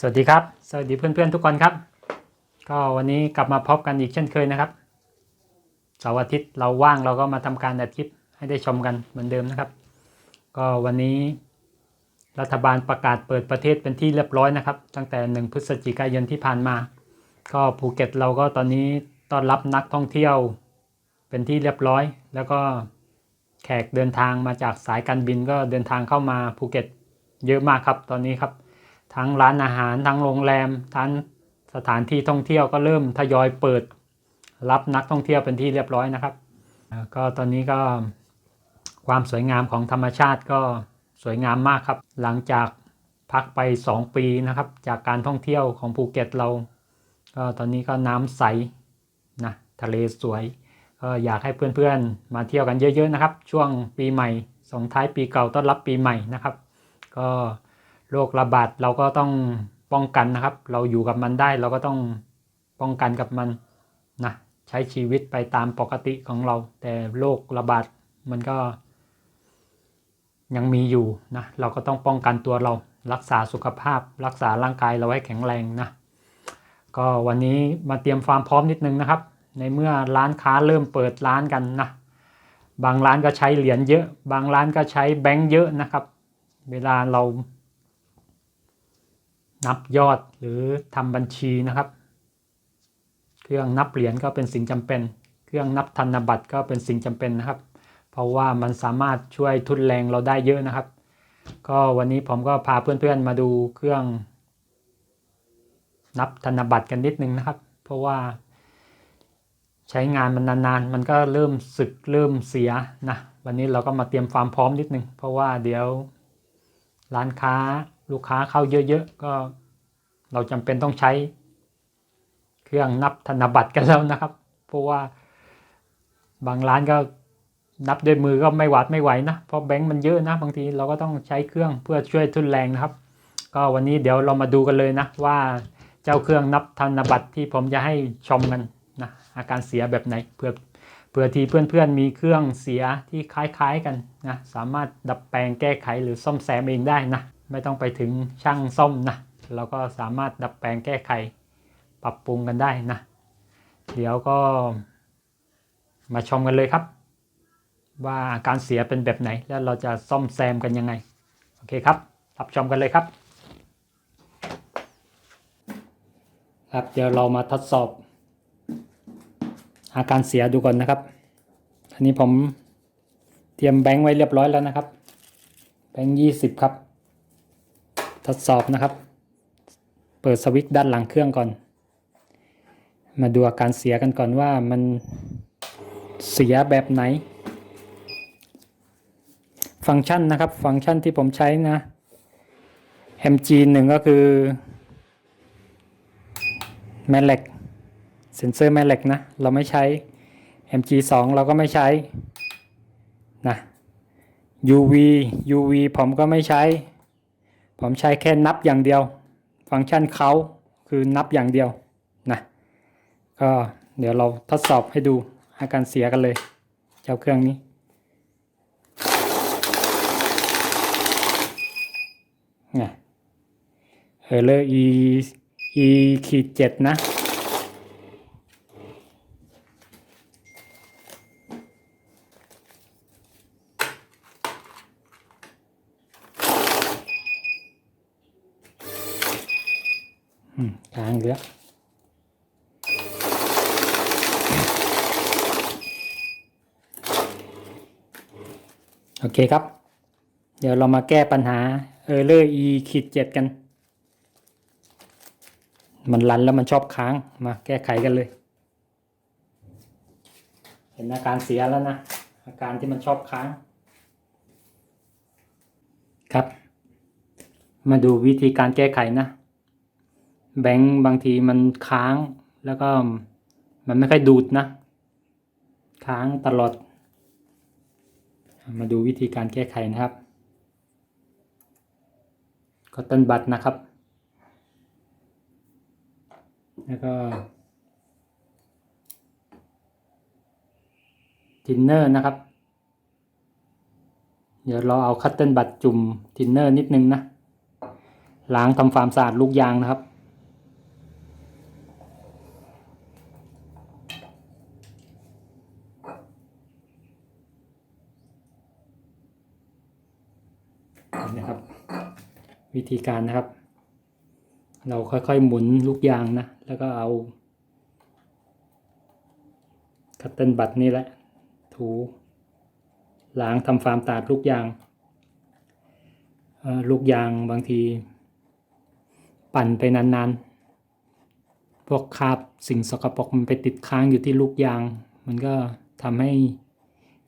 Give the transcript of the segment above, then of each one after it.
สวัสดีครับ สวัสดีเพื่อนๆทุกคนครับ ก็วันนี้กลับมาพบกันอีกเช่นเคยนะครับเสาร์อาทิตย์เราว่างเราก็มาทำการอัดคลิปให้ได้ชมกันเหมือนเดิมนะครับ ก็วันนี้รัฐบาลประกาศเปิดประเทศเป็นที่เรียบร้อยนะครับ ตั้งแต่หนึ่งพฤศจิกายนที่ผ่านมา ก็ภูเก็ตเราก็ตอนนี้ต้อนรับนักท่องเที่ยวเป็นที่เรียบร้อย แล้วก็แขกเดินทางมาจากสายการบินก็เดินทางเข้ามาภูเก็ตเยอะมากครับตอนนี้ครับ ทั้งร้านอาหารทั้งโรงแรมทั้งสถานที่ท่องเที่ยวก็เริ่มทยอยเปิดรับนักท่องเที่ยวเป็นที่เรียบร้อยนะครับ ก็ตอนนี้ก็ความสวยงามของธรรมชาติก็สวยงามมากครับ หลังจากพักไป 2 ปีนะครับ จากการท่องเที่ยวของภูเก็ตเรา ก็ตอนนี้ก็น้ำใสนะทะเลสวย ก็อยากให้เพื่อนๆ มาเที่ยวกันเยอะๆนะครับ ช่วงปีใหม่ส่งท้ายปีเก่าต้อนรับปีใหม่นะครับ ก็ โรคระบาดเราก็ต้องป้องกันนะครับ เราอยู่กับมันได้เราก็ต้องป้องกันกับมันนะใช้ชีวิตไปตามปกติของเรา แต่โรคระบาดมันก็ ยังมีอยู่นะเราก็ต้องป้องกันตัวเรา รักษาสุขภาพ รักษาร่างกายเราให้แข็งแรงนะก็วันนี้มาเตรียมความพร้อมนิดนึงนะครับ ในเมื่อร้านค้าเริ่มเปิดร้านกันนะบางร้านก็ใช้เหรียญเยอะ บางร้านก็ใช้แบงค์เยอะนะครับ เวลาเรา นับยอดหรือทำบัญชีนะครับ เครื่องนับเหรียญก็เป็นสิ่งจำเป็น เครื่องนับธนบัตรก็เป็นสิ่งจำเป็นนะครับ เพราะว่ามันสามารถช่วยทุนแรงเราได้เยอะนะครับ ก็วันนี้ผมก็พาเพื่อนๆมาดูเครื่อง นับธนบัตรกันนิดนึงนะครับ เพราะว่าใช้งานมันนานๆ มันก็เริ่มสึกเริ่มเสียนะ วันนี้เราก็มาเตรียมความพร้อมนิดนึง เพราะว่าเดี๋ยวร้านค้า ลูกค้าเข้าเยอะๆก็เราจำเป็นต้องใช้ เครื่องนับธนบัตรกันแล้วนะครับ เพราะว่าบางร้านก็นับด้วยมือก็ไม่หวาดไม่ไหวนะ เพราะแบงค์มันเยอะนะ บางทีเราก็ต้องใช้เครื่องเพื่อช่วยทุนแรงนะครับ ก็วันนี้เดี๋ยวเรามาดูกันเลยนะ ว่าเจ้าเครื่องนับธนบัตรที่ผมจะให้ชมกันนะอาการเสียแบบไหนเพื่อเพื่อที่เพื่อนๆมีเครื่องเสียที่คล้ายๆกันนะสามารถดัดแปลงแก้ไขหรือซ่อมแซมเองได้นะ ไม่ต้องไปถึงช่างซ่อมนะ เราก็สามารถดัดแปลงแก้ไขปรับปรุงกันได้นะ เดี๋ยวก็มาชมกันเลยครับ ว่าอาการเสียเป็นแบบไหนแล้วเราจะซ่อมแซมกันยังไง โอเคครับ รับชมกันเลยครับ ครับเดี๋ยวเรามาทดสอบ อาการเสียดูก่อนนะครับ อันนี้ผมเตรียมแบงค์ไว้เรียบร้อยแล้วนะครับ แบงค์ยี่สิบครับ ทดสอบนะครับ เปิดสวิตช์ด้านหลังเครื่องก่อน มาดูอาการเสียกันก่อนว่ามันเสียแบบไหน ฟังก์ชันนะครับ ฟังก์ชันที่ผมใช้นะ MG หนึ่งก็คือแม่เหล็กเซนเซอร์แม่เหล็กนะ เราไม่ใช้ MG 2เราก็ไม่ใช้นะ UV UV ผมก็ไม่ใช้ ผมใช้แค่นับอย่างเดียว ฟังก์ชันเขาคือนับอย่างเดียวนะก็เดี๋ยวเราทดสอบให้ดูอาการเสียกันเลย เจ้าเครื่องนี้ ไงเออเลอ e e ขีดเจ็ดนะ อืมค้างอีกแล้วโอ เคครับ เดี๋ยวเรามาแก้ปัญหา Error e ขีดเจ็ดกัน มันรันแล้วมันชอบค้าง มาแก้ไขกันเลย เห็นอาการเสียแล้วนะ อาการที่มันชอบค้าง ครับ มาดูวิธีการแก้ไขนะ แบงค์บางทีมันค้างแล้วก็มันไม่ค่อยดูดนะ ค้างตลอด มาดูวิธีการแก้ไขนะครับก็ต้นบัตรนะครับ แล้วก็ทินเนอร์นะครับ เดี๋ยวเราเอาคัตเติลบัตรจุ่มทินเนอร์นิดนึงนะ ล้างทำความสะอาดลูกยางนะครับ วิธีการนะครับ เราค่อยๆหมุนลูกยางนะ แล้วก็เอาคัตเติลบัตนี่แหละ ถูล้างทำความสะอาดลูกยาง ลูกยางบางที ปั่นไปนานๆ พวกคราบสิ่งสกปรกมันไปติดค้างอยู่ที่ลูกยาง มันก็ทำให้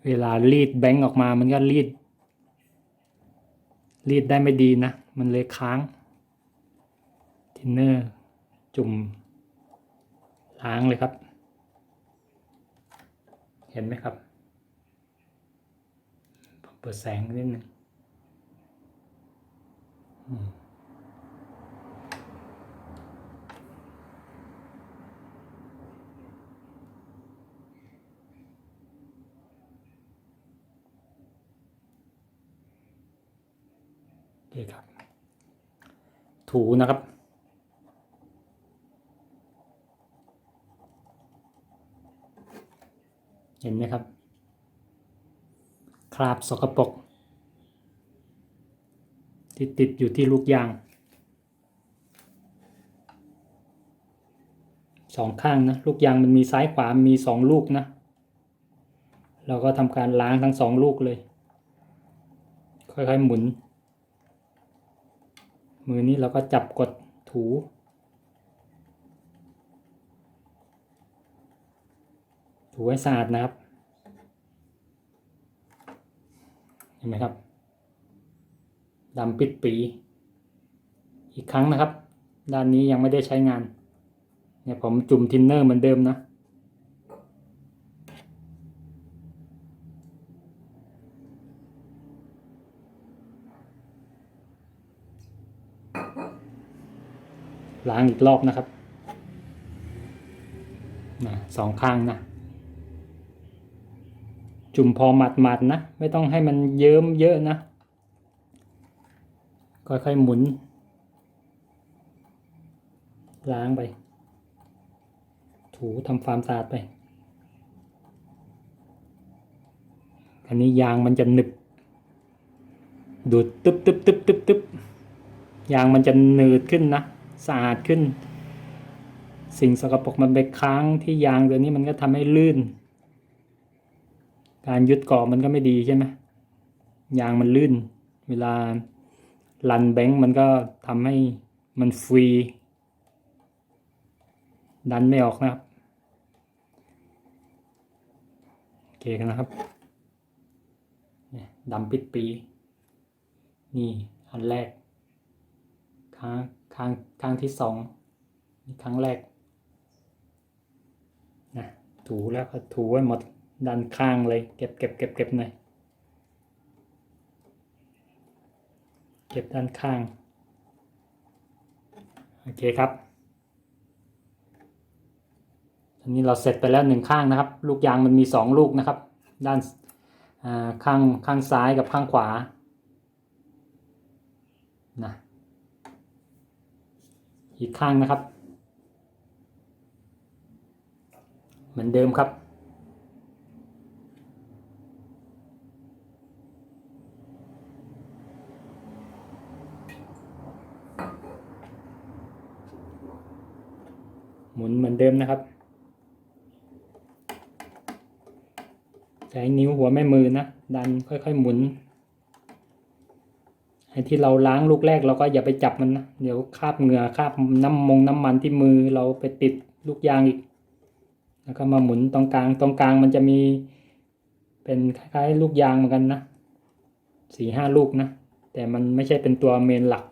เวลารีดแบงค์ออกมา มันก็รีด รีดได้ไม่ดีนะ มันเลยค้างทินเนอร์จุ่มล้างเลยครับ เห็นไหมครับ เปิดแสงนิดนึงอืมโอเคครับ ถูนะครับ เห็นไหมครับ คราบสกปรกที่ติดอยู่ที่ลูกยางสองข้างนะลูกยางมันมีซ้ายขวา มีสองลูกนะ เราก็ทำการล้างทั้งสองลูกเลย ค่อยๆหมุน มือนี้เราก็จับกดถูถูให้สะอาดนะครับ เห็นไหมครับดำปิดปี อีกครั้งนะครับ ด้านนี้ยังไม่ได้ใช้งาน เนี่ยผมจุ่มทินเนอร์เหมือนเดิมนะ ล้างอีกรอบนะครับนะสองข้างนะ จุ่มพอหมัดๆนะ ไม่ต้องให้มันเยิ้มเยอะนะ ค่อยๆหมุน ล้างไป ถูทำความสะอาดไป อันนี้ยางมันจะหนึบ ดูดตึ๊บตึ๊บตึ๊บตึ๊บตึ๊บยางมันจะหนืดขึ้นนะ สะอาดขึ้น สิ่งสกปรกมันไปค้างที่ยางตัวนี้มันก็ทำให้ลื่น การยึดเกาะมันก็ไม่ดีใช่ไหมยางมันลื่น เวลาลันแบงค์มันก็ทำให้มันฟรีดันไม่ออกนะครับโอเคกันนะครับดำปิดปี นี่ อันแรกครั้ง ครั้งครั้งที่สองมีครั้งแรกนะถูแล้วก็ถูไว้หมดด้านข้างเลยเก็บเก็บเก็บเก็บหน่อยเก็บด้านข้าง โอเคครับอันนี้เราเสร็จไปแล้วหนึ่งข้างนะครับ ลูกยางมันมีสองลูกนะครับ ด้านข้างข้างซ้ายกับข้างขวานะ อีกข้างนะครับ เหมือนเดิมครับ หมุนเหมือนเดิมนะครับใช้นิ้วหัวแม่มือนะ ดันค่อยๆหมุน ไอ้ที่เราล้างลูกแรกเราก็อย่าไปจับมันนะเดี๋ยวคาบเหงื่อคาบน้ำมงน้ำมันที่มือเราไปติดลูกยางอีก แล้วก็มาหมุนตรงกลางตรงกลางมันจะมี เป็นคล้ายๆลูกยางเหมือนกันนะสี่ห้าลูกนะ แต่มันไม่ใช่เป็นตัวเมนหลัก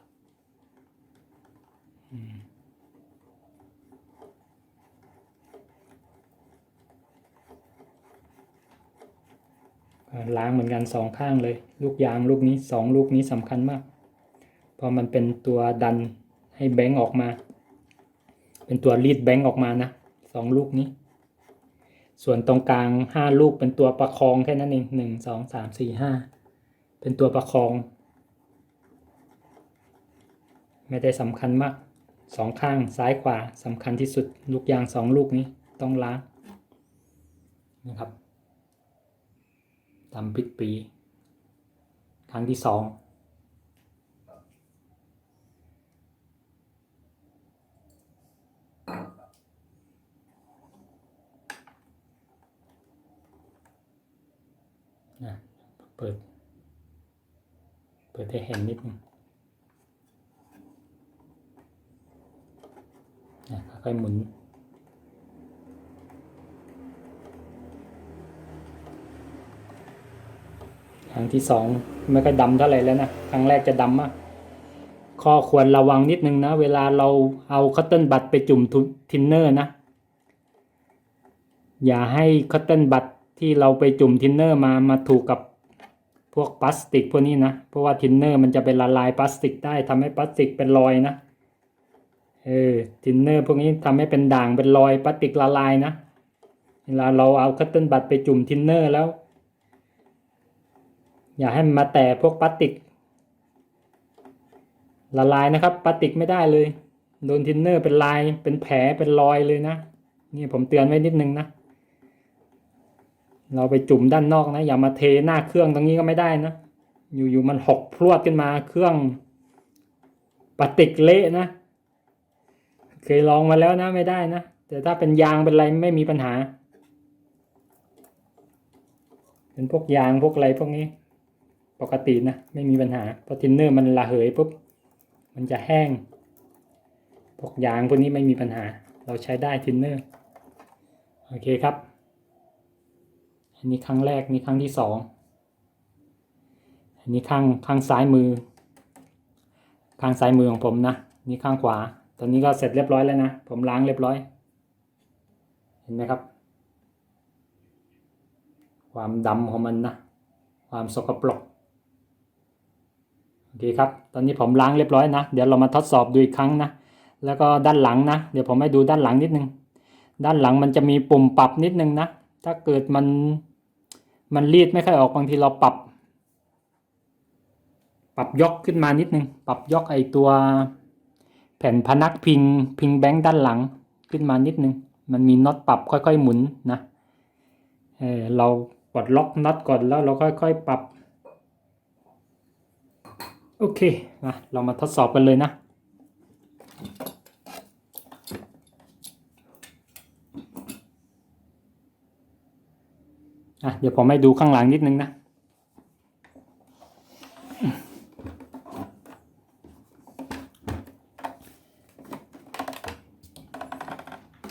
ล้างเหมือนกันสองข้างเลย ลูกยางลูกนี้สองลูกนี้สำคัญมาก เพราะมันเป็นตัวดันให้แบงค์ออกมา เป็นตัวรีดแบงค์ออกมานะสองลูกนี้ ส่วนตรงกลางห้าลูกเป็นตัวประคองแค่นั้นเองหนึ่งสองสามสี่ห้าเป็นตัวประคอง ไม่ได้สำคัญมากสองข้างซ้ายขวาสำคัญที่สุด ลูกยางสองลูกนี้ต้องล้างนะครับ ตำปิดปี ครั้งที่สองนะเปิด เปิดให้เห็นนิดนึงนะค่อยๆหมุน ครั้งที่สองไม่ค่อยดำเท่าไหร่แล้วนะครั้งแรกจะดำมากข้อควรระวังนิดนึงนะ เวลาเราเอาคัตเติลบัตไปจุ่มทินเนอร์นะ อย่าให้คัตเติลบัตที่เราไปจุ่มทินเนอร์มามาถูกกับพวกพลาสติกพวกนี้นะ เพราะว่าทินเนอร์มันจะเป็นละลายพลาสติกได้ทำให้พลาสติกเป็นรอยนะ เออทินเนอร์พวกนี้ทำให้เป็นด่างเป็นรอยพลาสติกละลายนะ เวลาเราเอาคัตเติลบัตไปจุ่มทินเนอร์แล้ว อย่าให้มันมาแตะพวกพลาสติก ละลายนะครับพลาสติกไม่ได้เลย โดนทินเนอร์เป็นลายเป็นแผลเป็นรอยเลยนะ นี่ผมเตือนไว้นิดนึงนะ เราไปจุ่มด้านนอกนะ อย่ามาเทหน้าเครื่องตรงนี้ก็ไม่ได้นะ อยู่ๆมันหกพรวดขึ้นมาเครื่องพลาสติกเละนะ เคยลองมาแล้วนะไม่ได้นะ แต่ถ้าเป็นยางเป็นอะไรไม่มีปัญหา เป็นพวกยางพวกอะไรพวกนี้ ปกตินะ ไม่มีปัญหาพอทินเนอร์มันระเหยปุ๊บ มันจะแห้งพวกยางพวกนี้ไม่มีปัญหา เราใช้ได้ทินเนอร์ โอเคครับ อันนี้ครั้งแรกนี่ครั้งที่สอง อันนี้ข้างข้างซ้ายมือ ข้างซ้ายมือของผมนะ นี่ข้างขวา ตอนนี้ก็เสร็จเรียบร้อยแล้วนะ ผมล้างเรียบร้อย เห็นไหมครับ ความดำของมันนะ ความสกปรก อเคครับ ตอนนี้ผมล้างเรียบร้อยนะ เดี๋ยวเรามาทดสอบดูอีกครั้งนะ แล้วก็ด้านหลังนะ เดี๋ยวผมให้ดูด้านหลังนิดนึง ด้านหลังมันจะมีปุ่มปรับนิดนึงนะ ถ้าเกิดมัน มันรีดไม่ค่อยออกบางทีเราปรับ ปรับยกขึ้นมานิดนึง ปรับยกไอตัว แผ่นพนักพิง พิงแบงค์ด้านหลังขึ้นมานิดนึง มันมีน็อตปรับค่อยๆหมุนนะ เออเราปลดล็อกน็อตก่อนแล้วเราค่อยๆปรับ โอเคมาเรามาทดสอบกันเลยนะอะเดี๋ยวผมให้ดูข้างหลังนิดนึงนะ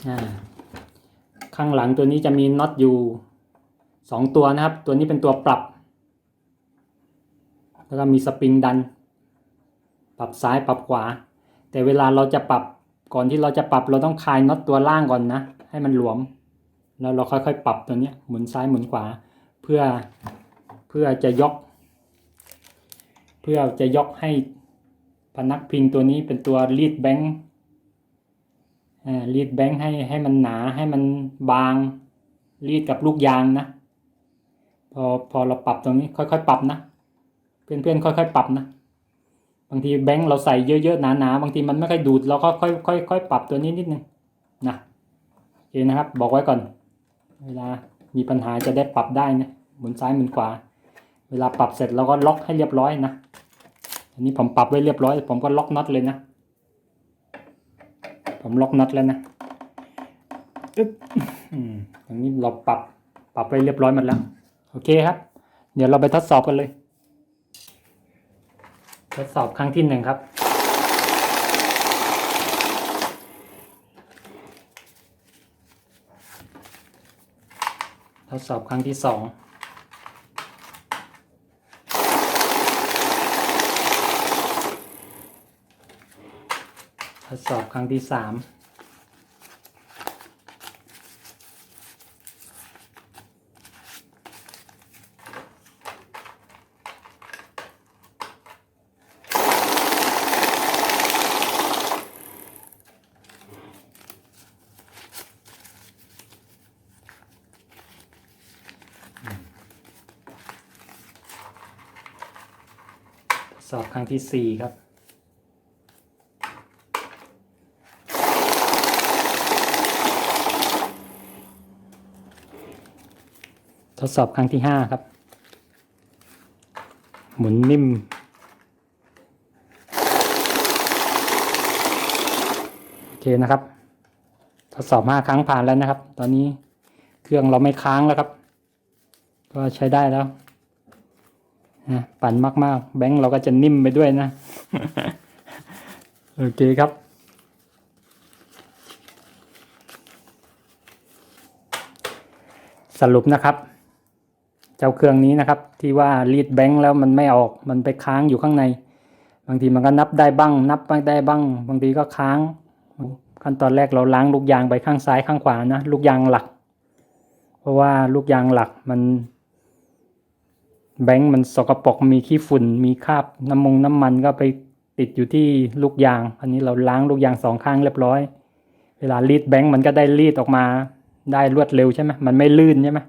อ่าข้างหลังตัวนี้จะมีน็อตอยู่สองตัวนะครับ ตัวนี้เป็นตัวปรับ แล้วก็มีสปริงดัน ปรับซ้ายปรับขวา แต่เวลาเราจะปรับก่อนที่เราจะปรับเราต้องคลายน็อตตัวล่างก่อนนะ ให้มันหลวม แล้วเราค่อยๆ ปรับตัวเนี้ยหมุนซ้ายหมุนขวา เพื่อเพื่อจะยก เพื่อจะยกให้พนักพิงตัวนี้เป็นตัวรีดแบงค์รีดแบงค์ให้ให้มันหนาให้มันบางรีดกับลูกยางนะ พอพอเราปรับตรงนี้ค่อยๆ ปรับนะ เพื่อนๆค่อยๆ ปรับนะ บางทีแบงค์เราใส่เยอะๆหนาๆบางทีมันไม่ค่อยดูดเราก็ค่อยๆค่อยๆปรับตัวนี้นิดนึงนะโอเคนะครับ บอกไว้ก่อน เวลามีปัญหาจะได้ปรับได้นะหมุนซ้ายหมุนขวา เวลาปรับเสร็จเราก็ล็อกให้เรียบร้อยนะอันนี้ผมปรับไว้เรียบร้อย ผมก็ล็อกน็อตเลยนะ ผมล็อกน็อตแล้วนะอึ๊บอืมตรงนี้เราปรับปรับไว้เรียบร้อยหมดแล้ว โอเคครับ เดี๋ยวเราไปทดสอบกันเลย ทดสอบครั้งที่หนึ่งครับ ทดสอบครั้งที่สองทดสอบครั้งที่สาม ที่สี่ครับ ทดสอบครั้งที่ห้าครับ หมุนนิ่มโอเคนะครับ ทดสอบห้าครั้งผ่านแล้วนะครับ ตอนนี้เครื่องเราไม่ค้างแล้วครับ ก็ใช้ได้แล้ว ปั่นมาก ๆ แบงค์เราก็จะนิ่มไปด้วยนะ โอเคครับ สรุปนะครับ เจ้าเครื่องนี้นะครับ ที่ว่ารีดแบงค์แล้วมันไม่ออกมันไปค้างอยู่ข้างใน บางทีมันก็นับได้บ้าง นับไม่ได้บ้าง บางทีก็ค้าง ขั้นตอนแรกเราล้างลูกยางไปข้างซ้ายข้างขวานะลูกยางหลัก เพราะว่าลูกยางหลักมัน แบงค์มันสกปรกมีขี้ฝุ่น มีคราบน้ำมงน้ำมันก็ไปติดอยู่ที่ลูกยาง อันนี้เราล้างลูกยางสองข้างเรียบร้อย เวลารีดแบงค์มันก็ได้รีดออกมา ได้รวดเร็วใช่ไหมมันไม่ลื่นใช่ไหม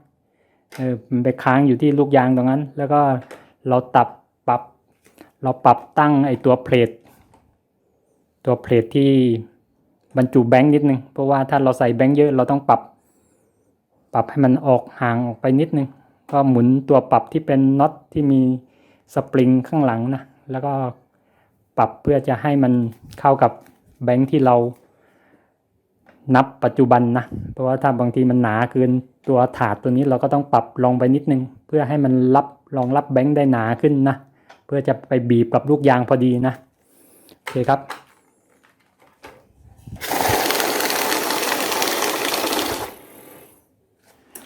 เออมันไปค้างอยู่ที่ลูกยางตรงนั้น แล้วก็เราตับปรับ เราปรับตั้งไอตัวเพลทตัวเพลทที่บรรจุแบงค์นิดนึง เพราะว่าถ้าเราใส่แบงค์เยอะเราต้องปรับ ปรับให้มันออกห่างออกไปนิดนึง ก็หมุนตัวปรับที่เป็นน็อตที่มีสปริงข้างหลังนะแล้วก็ปรับเพื่อจะให้มันเข้ากับแบงค์ที่เรานับปัจจุบันนะ เพราะว่าถ้าบางทีมันหนาเกินตัวถาดตัวนี้เราก็ต้องปรับลงไปนิดนึง เพื่อให้มันรับรองรับแบงค์ได้หนาขึ้นนะ เพื่อจะไปบีบกับลูกยางพอดีนะ โอเคครับ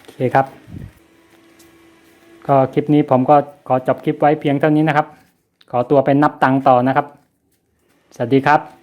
โอเคครับ ก็คลิปนี้ผมก็ขอจบคลิปไว้เพียงเท่านี้นะครับ ขอตัวไปนับตังค์ต่อนะครับ สวัสดีครับ